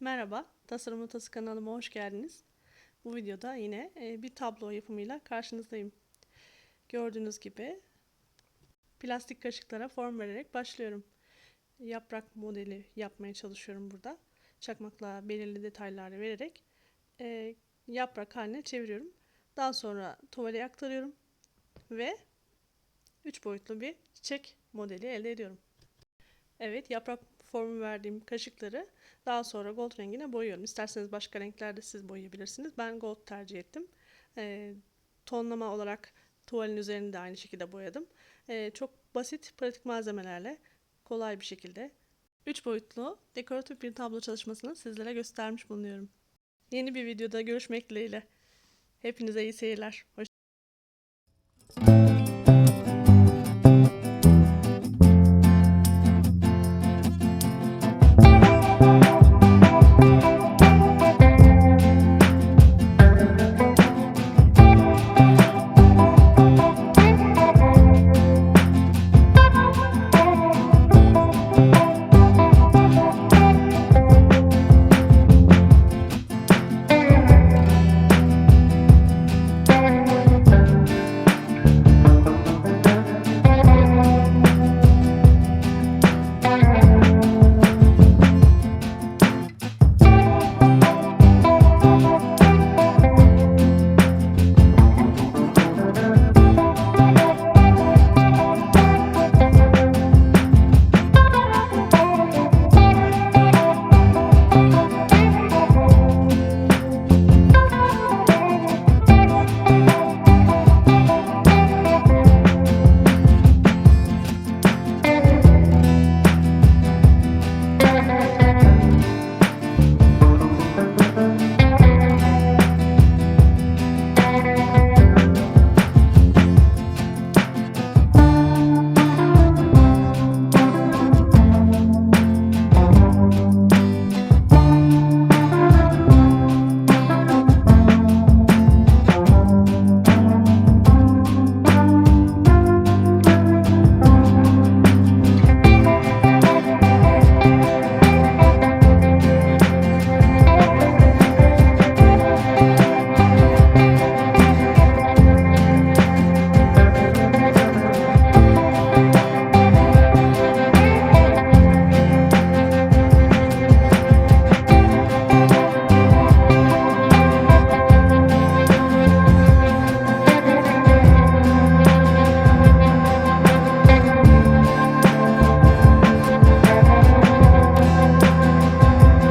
Merhaba, Tasarım Notası kanalıma hoş geldiniz. Bu videoda yine e, bir tablo yapımıyla karşınızdayım. Gördüğünüz gibi plastik kaşıklara form vererek başlıyorum. Yaprak modeli yapmaya çalışıyorum burada. Çakmakla belirli detaylar vererek e, yaprak haline çeviriyorum. Daha sonra tuvale aktarıyorum ve 3 boyutlu bir çiçek modeli elde ediyorum. Evet, yaprak formu verdiğim kaşıkları daha sonra gold rengine boyuyorum. İsterseniz başka renklerde siz boyayabilirsiniz. Ben gold tercih ettim. Ee, tonlama olarak tuvalin üzerini de aynı şekilde boyadım. Ee, çok basit, pratik malzemelerle kolay bir şekilde 3 boyutlu dekoratif bir tablo çalışmasını sizlere göstermiş bulunuyorum. Yeni bir videoda görüşmek dileğiyle. Hepinize iyi seyirler. Hoş